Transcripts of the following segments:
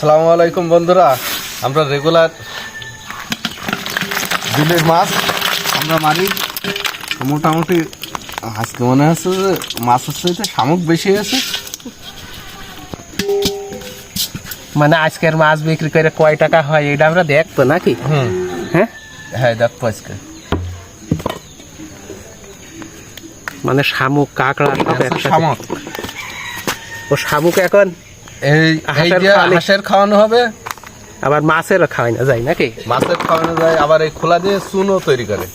আসসালামু আলাইকুম বন্ধুরা। আমরা রেগুলার বিলের মাছ আমরা মারি। মোটামুটি আজকে মনে হচ্ছে যে মাছের চাইতে শামুক বেশি আছে মানে আজকের মাছ বিক্রি করে কয় টাকা হয় এটা আমরা দেখব নাকি? হুম। হ্যাঁ? হ্যাঁ দেখো আজকে। মানে শামুক কাঁকড়া একসাথে। শামুক। ও শামুক এখন? এই হাঁসের খাওয়ানো হবে? আবার মাছেরও খাওয়াই না যায় নাকি? মাছের খাওয়ানো যায় আবার এই খোলা দিয়ে চুনও তৈরি করে।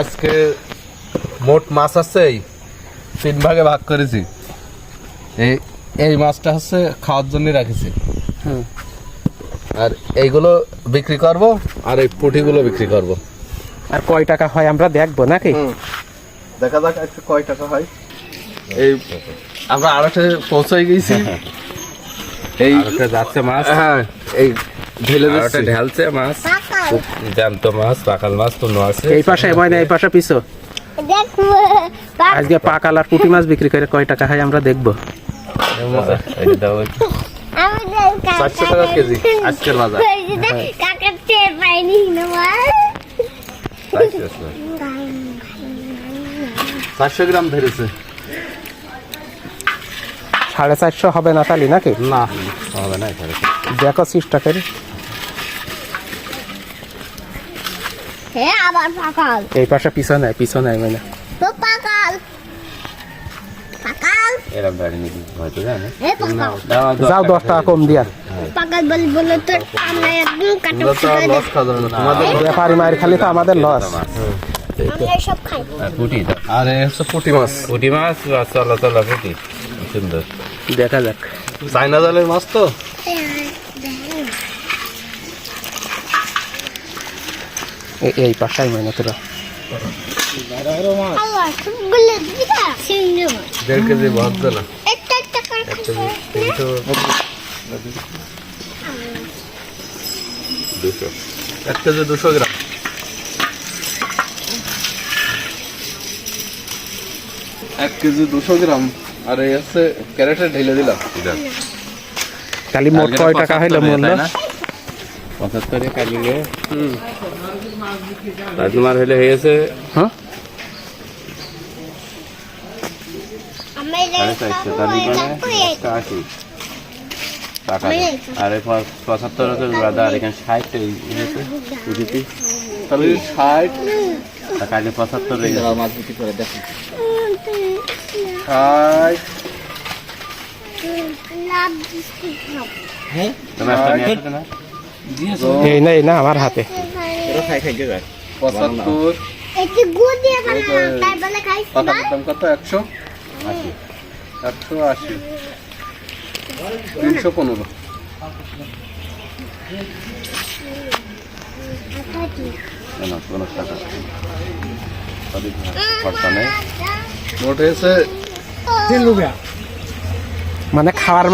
আজকে মোট মাছ আছে এই তিন ভাগে ভাগ করেছি। এই এই মাছটা হচ্ছে খাওয়ার জন্য রাখেছি। হুম। আর এইগুলো বিক্রি করব আর এই পুঁটিগুলো বিক্রি করব। আর কয় টাকা হয় আমরা দেখব নাকি? দেখা যাক একটু কয় টাকা হয়। এই আমরা আড়াটে পৌঁছাই গেছি। এই যাচ্ছে মাছ। হ্যাঁ এই ঢেলে আর ওটা ঢালছে মাছ। জ্যান্ত মাছ পাকাল মাছ তো আছে। এই পাশে ময়না এই পাশে পিছো। আজকে পাকাল আর পুঁটি মাছ বিক্রি করে কয় টাকা হয় আমরা দেখব। চারশো টাকা কেজি আজকের বাজার। চারশো গ্রাম ধরেছে। সাড়ে চারশো হবে না তালি নাকি? না হবে না দেখো চেষ্টা করে হ্যাঁ এই পাশে পিছনে পিছনে ময়না তো পাকাল। পাকাল। এরকম গাড়ি নিবি হয়তো জানে। হে পাকাল। যাও দশ টাকা কম দিয়া। পাকাল বলি বলে তো আমরা একদম কাটা আমরা তো আর লস খাওয়া যাবে না। তোমাদের ব্যাপারি মায়ের খালি তো আমাদের লস আমরা সব খাই। পুটি আর হচ্ছে পুঁটি মাছ। পুটি মাছ চলা চলা পুটি। সুন্দর। দেখা যাক। চাইনা জালের মাছ তো? এই পাশাই ময়না তোরা। দেড় কেজি না। এক কেজি দুশো গ্রাম। এক কেজি দুশো গ্রাম। আর এই হচ্ছে ক্যারেটে ঢেলে দিলাম। খালি মোট কয় টাকা হইল মূল্য? পঁচাত্তরে কালিয়ে আর তোমার হলে হয়েছে হ্যাঁ? মানে টাকা আর পঁচাত্তর হচ্ছে আর এখানে ষাট হয়েছে পুটিতে তাহলে ষাট। আর কাজে পঁচাত্তর এই ষাট লাভ বিস্কুট না এই না এই না আমার হাতে। পঁচাত্তর। কত একশো আশি একশো? আশি। তিনশো পনেরো। কেন কোনো টাকা তাদের খরচা নেই। মোট হয়েছে মানে খাওয়ার